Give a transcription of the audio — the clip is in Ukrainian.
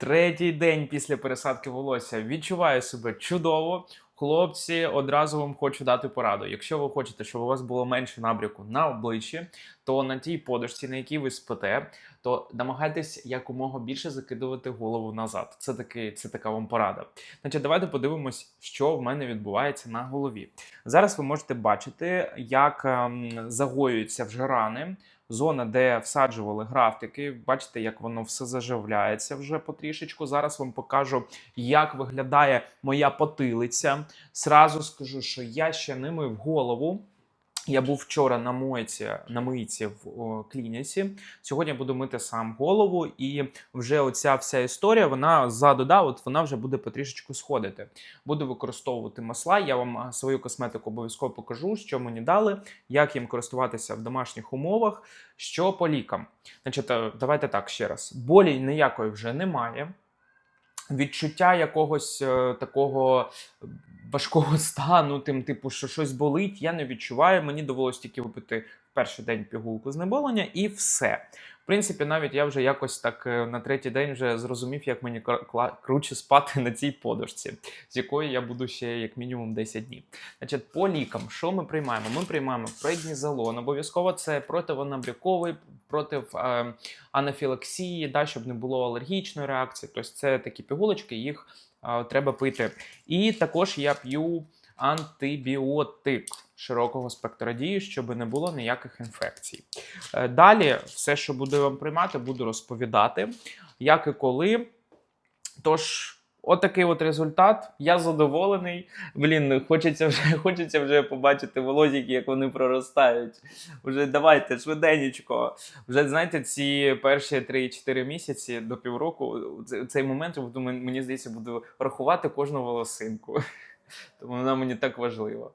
Третій день після пересадки волосся відчуваю себе чудово. Хлопці, одразу вам хочу дати пораду. Якщо ви хочете, щоб у вас було менше набряку на обличчі, то на тій подушці, на якій ви спите, то намагайтесь якомога більше закидувати голову назад. Це такий, це така вам порада. Значить, давайте подивимось, що в мене відбувається на голові. Зараз ви можете бачити, як ем, загоюються вже рани. Зона, де всаджували графтики, бачите, як воно все заживляється вже потрішечку. Зараз вам покажу, як виглядає моя потилиця. Сразу скажу, що я ще не мив голову. Я був вчора на мойці, на мийці в о, клініці. Сьогодні буду мити сам голову, і вже оця вся історія, вона ззаду, да, от вона вже буде потрішечку сходити. Буду використовувати масла. Я вам свою косметику обов'язково покажу, що мені дали, як їм користуватися в домашніх умовах, що по лікам. Значить, е, давайте так ще раз. Болі ніякої вже немає. Відчуття якогось е, такого важкого стану, тим, типу, що щось болить, я не відчуваю. Мені довелось тільки випити перший день пігулку знеболення і все. В принципі, навіть я вже якось так е, на третій день вже зрозумів, як мені круче спати на цій подушці, з якої я буду ще як мінімум 10 днів. Значить, по лікам, що ми приймаємо? Ми приймаємо преднізолон. Обов'язково це противонабряковий, проти е, анафілаксії, да, щоб не було алергічної реакції. Тобто це такі пігулочки, їх е, треба пити. І також я п'ю антибіотик широкого спектра дії, щоб не було ніяких інфекцій. Е, Далі, все, що буду вам приймати, буду розповідати, як і коли. Тож, отакий от результат. Я задоволений. Блін, хочеться вже, хочеться вже побачити волозіки, як вони проростають. Вже давайте швиденечко. Вже знаєте, ці перші 3-4 місяці до півроку, цей момент буду, мені здається, буду рахувати кожну волосинку. Тому вона мені так важлива.